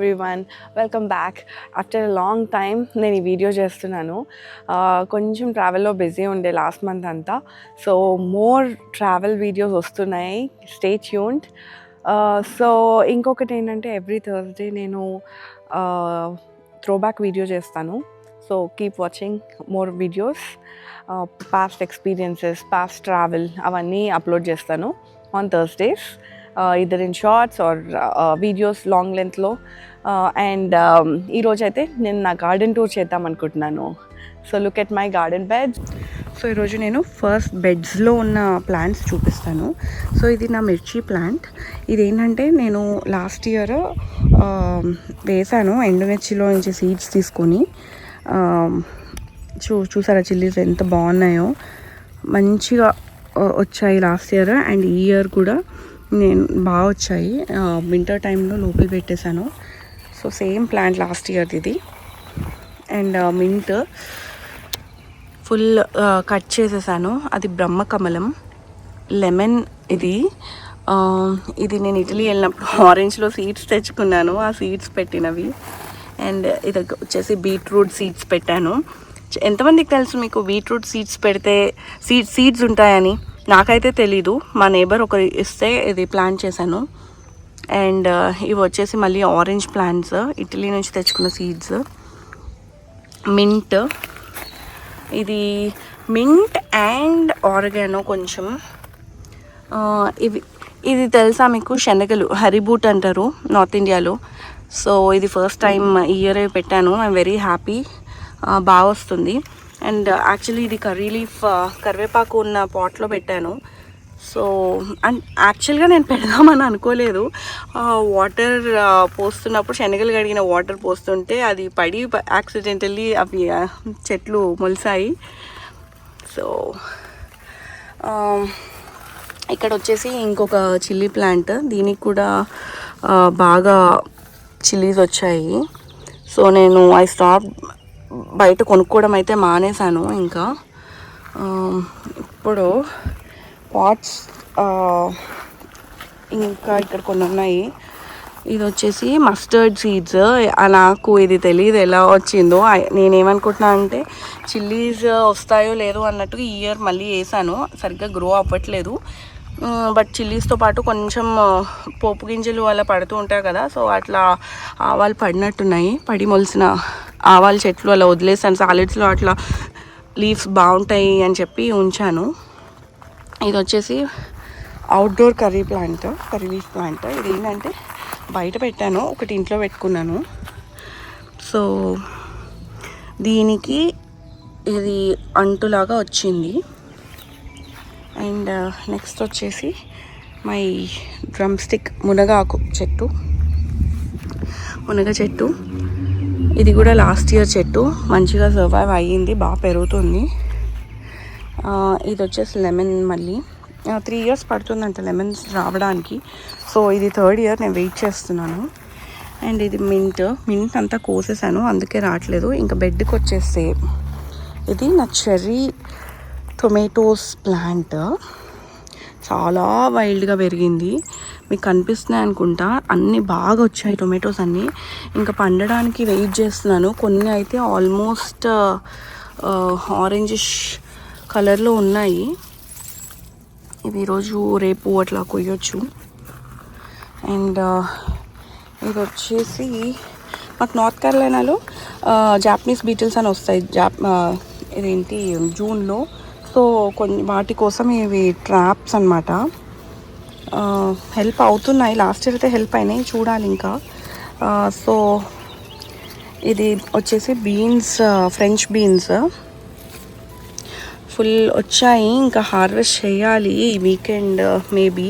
Everyone welcome back after long time నేను ఈ video చేస్తున్నాను. కొంచెం ట్రావెల్లో బిజీ ఉండే లాస్ట్ మంత్ అంతా. సో మోర్ ట్రావెల్ వీడియోస్ వస్తున్నాయి. స్టే ట్యూన్డ్ సో ఇంకొకటి ఏంటంటే ఎవ్రీ థర్స్డే నేను త్రోబ్యాక్ వీడియో చేస్తాను. So keep watching more videos past experiences past travel అవన్నీ అప్లోడ్ చేస్తాను on Thursdays either in shorts or videos long లెంత్లో Uh, and um, ఈరోజు అయితే నేను నా గార్డెన్ టూర్ చేద్దాం అనుకుంటున్నాను. So look at my garden bed so ఈరోజు నేను ఫస్ట్ బెడ్స్లో ఉన్న ప్లాంట్స్ చూపిస్తాను. సో ఇది నా మిర్చి ప్లాంట్ ఇది ఏంటంటే నేను లాస్ట్ ఇయర్ um, వేసాను ఎండుమిర్చిలో నుంచి సీడ్స్ తీసుకొని. Um, చూ చూసారా చిల్లీస్ ఎంత బాగున్నాయో. మంచిగా uh, వచ్చాయి లాస్ట్ ఇయర్ అండ్ ఈ ఇయర్ కూడా నేను బాగా వచ్చాయి. Uh, వింటర్ టైంలో లోపల పెట్టేశాను. సో సేమ్ ప్లాంట్ లాస్ట్ ఇయర్ది ఇది అండ్ మింట్ ఫుల్ కట్ చేసేసాను. అది బ్రహ్మకమలం. లెమన్ ఇది. Um, ఇది నేను ఇటలీ వెళ్ళినప్పుడు ఆరెంజ్లో సీడ్స్ తెచ్చుకున్నాను. ఆ సీడ్స్ పెట్టినవి. అండ్ uh, ఇది వచ్చేసి బీట్రూట్ సీడ్స్ పెట్టాను. ఎంతమందికి తెలుసు మీకు బీట్రూట్ సీడ్స్ పెడితే సీడ్ సీడ్స్ ఉంటాయని? నాకైతే తెలీదు. మా నేబర్ ఒకరు ఇస్తే ఇది ప్లాన్ చేశాను. అండ్ ఇవి వచ్చేసి మళ్ళీ ఆరెంజ్ ప్లాంట్స్ ఇటలీ నుంచి తెచ్చుకున్న సీడ్స్ మింట్ ఇది మింట్ అండ్ ఆర్గానో కొంచెం. ఇవి ఇది తెలుసా మీకు? శనగలు హరిబూట్ అంటారు నార్త్ ఇండియాలో సో ఇది ఫస్ట్ టైం ఇయర్ పెట్టాను. ఐఎమ్ వెరీ హ్యాపీ బాగా వస్తుంది. అండ్ యాక్చువల్లీ ఇది కర్రీ లీఫ్ కరివేపాకు ఉన్న పాట్లో పెట్టాను. సో అండ్ యాక్చువల్గా నేను పెడదామని అనుకోలేదు. వాటర్ పోస్తున్నప్పుడు శనగలు కడిగిన వాటర్ పోస్తుంటే అది పడి యాక్సిడెంటల్లీ అవి చెట్లు మొలిసాయి. సో ఇక్కడ వచ్చేసి ఇంకొక చిల్లీ ప్లాంట్ దీనికి కూడా బాగా చిల్లీస్ వచ్చాయి. సో నేను ఐ స్టాప్ బయట కొనుక్కోవడం అయితే మానేశాను ఇంకా. ఇప్పుడు పాట్స్ ఇంకా ఇక్కడ కొన్ని ఉన్నాయి. ఇది వచ్చేసి మస్టర్డ్ సీడ్స్ నాకు ఇది తెలియదు ఎలా వచ్చిందో. నేనేమనుకుంటున్నా అంటే చిల్లీస్ వస్తాయో లేదో అన్నట్టు ఈ ఇయర్ మళ్ళీ వేసాను. సరిగ్గా గ్రో అవ్వట్లేదు. బట్ చిల్లీస్తో పాటు కొంచెం పోపు గింజలు అలా పడుతూ ఉంటాయి కదా సో అట్లా ఆవాలు పడినట్టున్నాయి. పడి మొలిసిన ఆవాల చెట్లు అలా వదిలేసాను. సాలెడ్స్లో అట్లా లీవ్స్ బాగుంటాయి అని చెప్పి ఉంచాను. ఇది వచ్చేసి outdoor curry plant curry leaf plant ఇది ఏంటంటే బయట పెట్టాను ఒకటి ఇంట్లో పెట్టుకున్నాను. సో దీనికి ఇది అంటులాగా వచ్చింది. అండ్ నెక్స్ట్ uh, వచ్చేసి మై డ్రమ్ స్టిక్ మునగాకు చెట్టు. మునగ చెట్టు. ఇది కూడా లాస్ట్ ఇయర్ చెట్టు. మంచిగా సర్వైవ్ అయ్యింది బాగా పెరుగుతుంది. ఇది వచ్చేసి లెమన్ మళ్ళీ. త్రీ ఇయర్స్ పడుతుందంట లెమన్స్ రావడానికి. సో ఇది థర్డ్ ఇయర్ నేను వెయిట్ చేస్తున్నాను. అండ్ ఇది మింట్ మింట్ అంతా కోసేసాను అందుకే రావట్లేదు. ఇంకా బెడ్కి వచ్చేస్తే ఇది నా చెర్రీ టొమాటోస్ ప్లాంట్ చాలా వైల్డ్గా పెరిగింది. మీకు కనిపిస్తున్నాయి అనుకుంటా అన్నీ బాగా వచ్చాయి టొమాటోస్ అన్నీ. ఇంకా పండడానికి వెయిట్ చేస్తున్నాను. కొన్ని అయితే ఆల్మోస్ట్ ఆరెంజిష్ కలర్లో ఉన్నాయి. ఇవి ఈరోజు రేపు అట్లా కొయ్యొచ్చు. అండ్ ఇది వచ్చేసి మాకు నార్త్ కేరళలో జాపనీస్ బీటిల్స్ అని వస్తాయి. జాప్ ఇదేంటి జూన్లో. సో కొన్ని వాటి కోసం ఇవి ట్రాప్స్ అనమాట హెల్ప్ అవుతున్నాయి. లాస్ట్ ఇయర్ అయితే హెల్ప్ అయినాయి. చూడాలి ఇంకా. సో ఇది వచ్చేసి బీన్స్ ఫ్రెంచ్ బీన్స్. ఫుల్ వచ్చాయి. ఇంకా హార్వెస్ట్ చేయాలి ఈ వీకెండ్ మేబీ.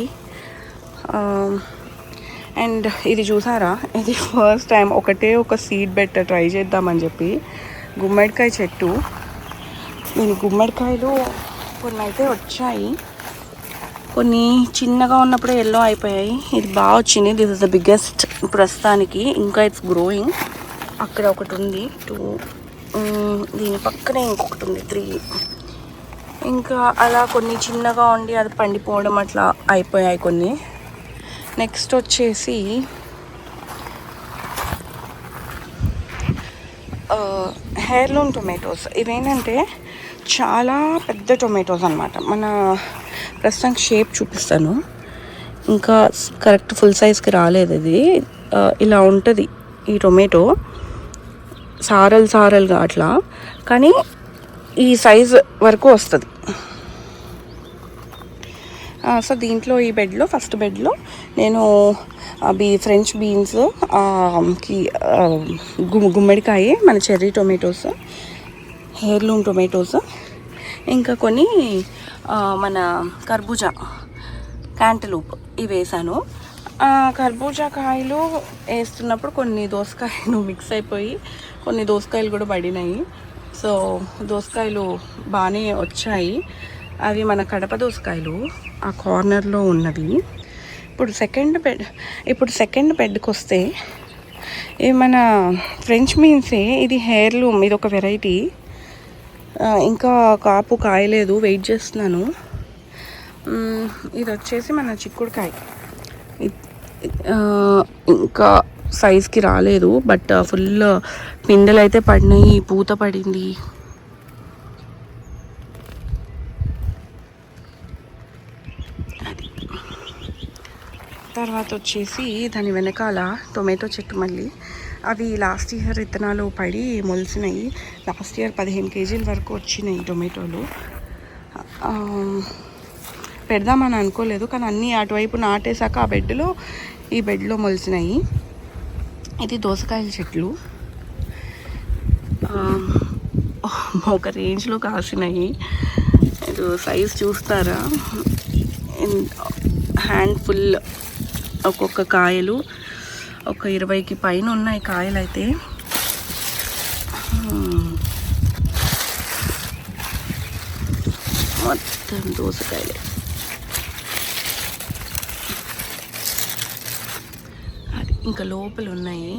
అండ్ ఇది చూసారా? ఇది ఫస్ట్ టైం ఒకటే ఒక సీడ్ బెట్ట ట్రై చేద్దామని చెప్పి. గుమ్మడికాయ చెట్టు. దీని గుమ్మడికాయలు కొన్ని అయితే వచ్చాయి. కొన్ని చిన్నగా ఉన్నప్పుడే ఎల్లో అయిపోయాయి. ఇది బాగా వచ్చింది. దిస్ ఇస్ ద బిగ్గెస్ట్ ప్రస్తుతానికి. ఇంకా ఇట్స్ గ్రోయింగ్ అక్కడ ఒకటి ఉంది. టూ దీని పక్కనే ఇంకొకటి ఉంది. త్రీ ఇంకా అలా కొన్ని చిన్నగా ఉండి అది పండిపోవడం అట్లా అయిపోయాయి కొన్ని. నెక్స్ట్ వచ్చేసి హెయిర్లూమ్ టొమాటోస్ ఇవేంటంటే చాలా పెద్ద టొమాటోస్ అనమాట మన ప్రస్తుతానికి షేప్ చూపిస్తాను. ఇంకా కరెక్ట్ ఫుల్ సైజ్కి రాలేదు ఇది. ఇలా ఉంటుంది ఈ టొమాటో సారల్ సారల్గా అట్లా. కానీ ఈ సైజ్ వరకు వస్తుంది. సో దీంట్లో ఈ బెడ్లో ఫస్ట్ బెడ్లో నేను బీ ఫ్రెంచ్ బీన్స్కి గుమ్మడికాయ మన చెర్రీ టొమాటోస్ హెయిర్లూమ్ టొమాటోస్ ఇంకా కొన్ని మన కర్బూజా క్యాంటలూప్ ఇవి వేసాను. కర్బూజా కాయలు వేస్తున్నప్పుడు కొన్ని దోసకాయలు మిక్స్ అయిపోయి కొన్ని దోసకాయలు కూడా పడినాయి. సో దోసకాయలు బాగానే వచ్చాయి. అవి మన కడప దోసకాయలు ఆ కార్నర్లో ఉన్నవి. ఇప్పుడు సెకండ్ బెడ్ ఇప్పుడు సెకండ్ బెడ్కి వస్తే మన ఫ్రెంచ్ మీన్సే ఇది హెయిర్లూమ్ ఇది ఒక వెరైటీ ఇంకా కాపు కాయలేదు వెయిట్ చేస్తున్నాను. ఇది వచ్చేసి మన చిక్కుడుకాయ. ఇంకా సైజ్కి రాలేదు బట్ ఫుల్ పిండలు అయితే పడినాయి పూత పడింది. తర్వాత వచ్చేసి దాని వెనకాల టొమాటో చెట్టు మళ్ళీ. అవి లాస్ట్ ఇయర్ విత్తనాలు పడి మొలిసినాయి. లాస్ట్ ఇయర్ పదిహేను కేజీల వరకు వచ్చినాయి టొమాటోలు. పెడదామని అనుకోలేదు కానీ అన్నీ అటువైపు నాటేశాక ఆ బెడ్లో ఈ బెడ్లో మొలిసినాయి. ఇది దోసకాయల చెట్లు. ఒక రేంజ్లో కాసినాయి ఇది సైజ్ చూస్తారా? హ్యాండ్ ఫుల్ ఒక్కొక్క కాయలు. ఒక ఇరవైకి పైన ఉన్నాయి కాయలు అయితే మొత్తం దోసకాయలే అది ఇంకా లోపల ఉన్నాయి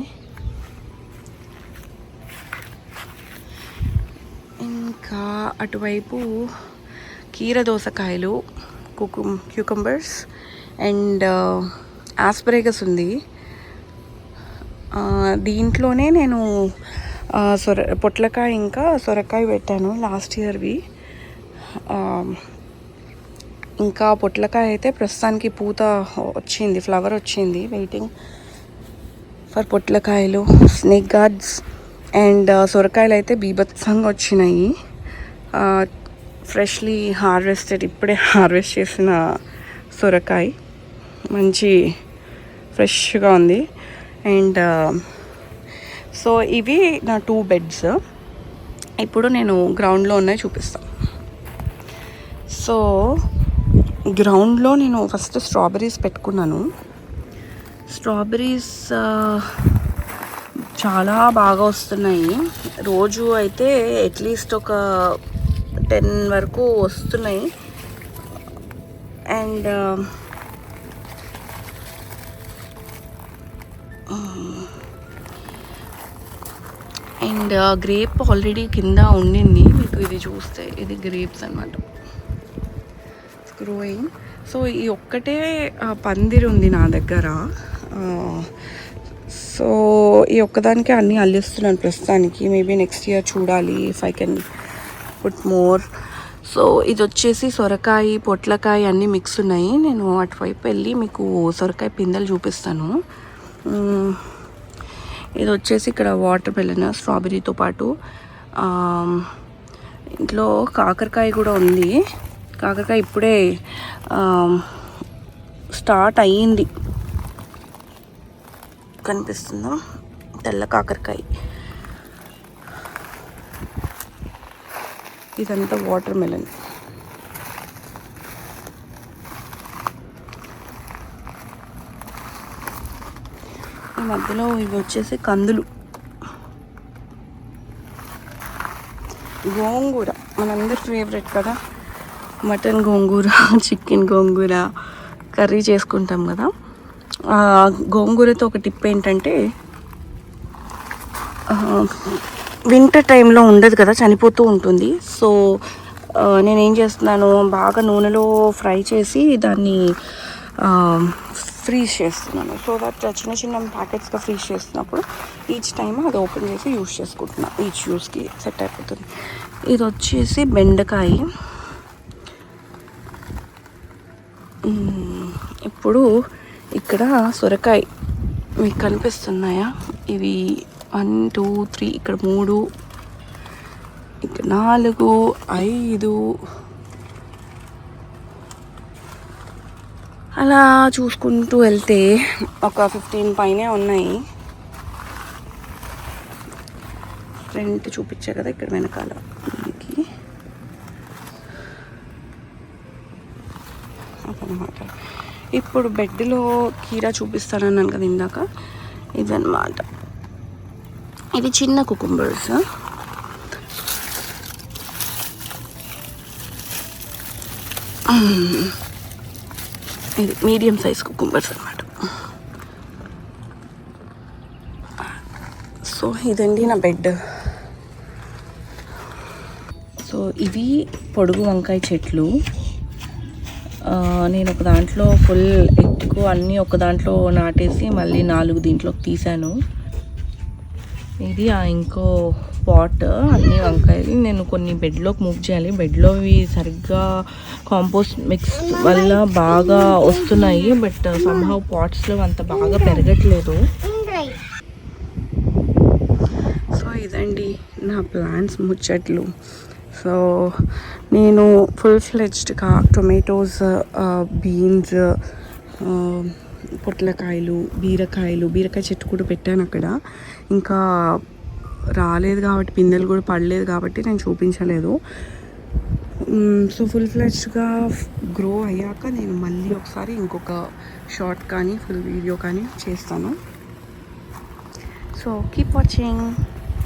ఇంకా అటువైపు కీర దోసకాయలు కుకుం క్యూకంబర్స్ అండ్ ఆస్పరేగస్ ఉంది. దీంట్లోనే నేను సొర పొట్లకాయ ఇంకా సొరకాయ పెట్టాను లాస్ట్ ఇయర్వి. ఇంకా పొట్లకాయ అయితే ప్రస్తుతానికి పూత వచ్చింది ఫ్లవర్ వచ్చింది వెయిటింగ్ ఫర్ పొట్లకాయలు స్నేక్ గార్డ్స్ అండ్ సొరకాయలు అయితే బీభత్సంగా వచ్చినాయి. ఫ్రెష్లీ హార్వెస్టెడ్ ఇప్పుడే హార్వెస్ట్ చేసిన సొరకాయ. మంచి ఫ్రెష్గా ఉంది. అండ్ సో uh, ఇవి నా టూ బెడ్స్ ఇప్పుడు నేను గ్రౌండ్లో ఉన్నాయి చూపిస్తాను. సో గ్రౌండ్లో నేను ఫస్ట్ స్ట్రాబెర్రీస్ పెట్టుకున్నాను. స్ట్రాబెర్రీస్ చాలా బాగా వస్తున్నాయి. రోజు అయితే అట్లీస్ట్ ఒక టెన్ వరకు వస్తున్నాయి. అండ్ అండ్ గ్రేప్ ఆల్రెడీ కింద ఉండింది. మీకు ఇది చూస్తే ఇది గ్రేప్స్ అనమాట గ్రోయింగ్ సో ఈ ఒక్కటే పందిరి ఉంది నా దగ్గర. సో ఈ ఒక్కదానికి అన్నీ అల్లిస్తున్నాను ప్రస్తుతానికి. మేబీ నెక్స్ట్ ఇయర్ చూడాలి if I can put more so ఇది వచ్చేసి సొరకాయ పొట్లకాయ అన్నీ మిక్స్ ఉన్నాయి. నేను అటువైపు వెళ్ళి మీకు సొరకాయ పిందెలు చూపిస్తాను. ఇది వచ్చేసి ఇక్కడ వాటర్ మెలన్ స్ట్రాబెర్రీతో పాటు ఇంట్లో కాకరకాయ కూడా ఉంది. కాకరకాయ ఇప్పుడే స్టార్ట్ అయ్యింది. కనిపిస్తుందో? తెల్ల కాకరకాయ. ఇదంతా వాటర్ మెలన్. ఈ మధ్యలో ఇవి వచ్చేసి కందులు. గోంగూర. మనందరి ఫేవరెట్ కదా. మటన్ గోంగూర చికెన్ గోంగూర కర్రీ చేసుకుంటాం కదా. గోంగూరతో ఒక టిప్ ఏంటంటే వింటర్ టైంలో ఉండదు కదా చనిపోతూ ఉంటుంది. సో నేనేం చేస్తున్నాను బాగా నూనెలో ఫ్రై చేసి దాన్ని ఫ్రీజ్ చేస్తున్నాను. సో దట్ చిన్న చిన్న ప్యాకెట్స్గా ఫ్రీజ్ చేస్తున్నప్పుడు ఈచ్ టైం అది ఓపెన్ చేసి యూజ్ చేసుకుంటున్నాను ఈచ్ యూస్కి సెట్ అయిపోతుంది. ఇది వచ్చేసి బెండకాయ. ఇప్పుడు ఇక్కడ సొరకాయ మీకు కనిపిస్తున్నాయా? ఇవి వన్ టూ త్రీ ఇక్కడ మూడు ఇక్కడ నాలుగు ఐదు. అలా చూసుకుంటూ వెళ్తే ఒక ఫిఫ్టీన్ పైనే ఉన్నాయి. రెంట్ చూపించా కదా ఇక్కడ వెనకాల మనకి. అదనమాట ఇప్పుడు బెడ్లో కీరా చూపిస్తానన్నాను కదా ఇందాక. ఇదన్నమాట. ఇది చిన్న కుకుంబర్స్ ఇది మీడియం సైజ్ కుకుంబర్స్ అనమాట సో ఇదండి నా బెడ్. సో ఇవి పొడుగు వంకాయ చెట్లు. నేను ఒక దాంట్లో ఫుల్ ఎక్కువ అన్నీ ఒక దాంట్లో నాటేసి మళ్ళీ నాలుగు దీంట్లోకి తీసాను ఇది ఆ ఇంకో పాట్ అన్ని వంకాయలు. నేను కొన్ని బెడ్లోకి మూవ్ చేయాలి. బెడ్లోవి సరిగ్గా కాంపోస్ట్ మిక్స్ వల్ల బాగా వస్తున్నాయి. బట్ సమ్హౌ పాట్స్లో అంత బాగా పెరగట్లేదు. సో ఇదండి నా ప్లాంట్స్ ముచ్చట్లు. సో నేను ఫుల్ ఫ్లెడ్జ్డ్గా టొమాటోస్ బీన్స్ పొట్లకాయలు బీరకాయలు బీరకాయ చెట్టు కూడా పెట్టాను అక్కడ. ఇంకా రాలేదు కాబట్టి పిందెలు కూడా పడలేదు కాబట్టి నేను చూపించలేదు. సో ఫుల్ ఫ్లెడ్జ్గా గ్రో అయ్యాక నేను మళ్ళీ ఒకసారి ఇంకొక షార్ట్ కానీ ఫుల్ వీడియో కానీ చేస్తాను. So keep watching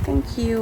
thank you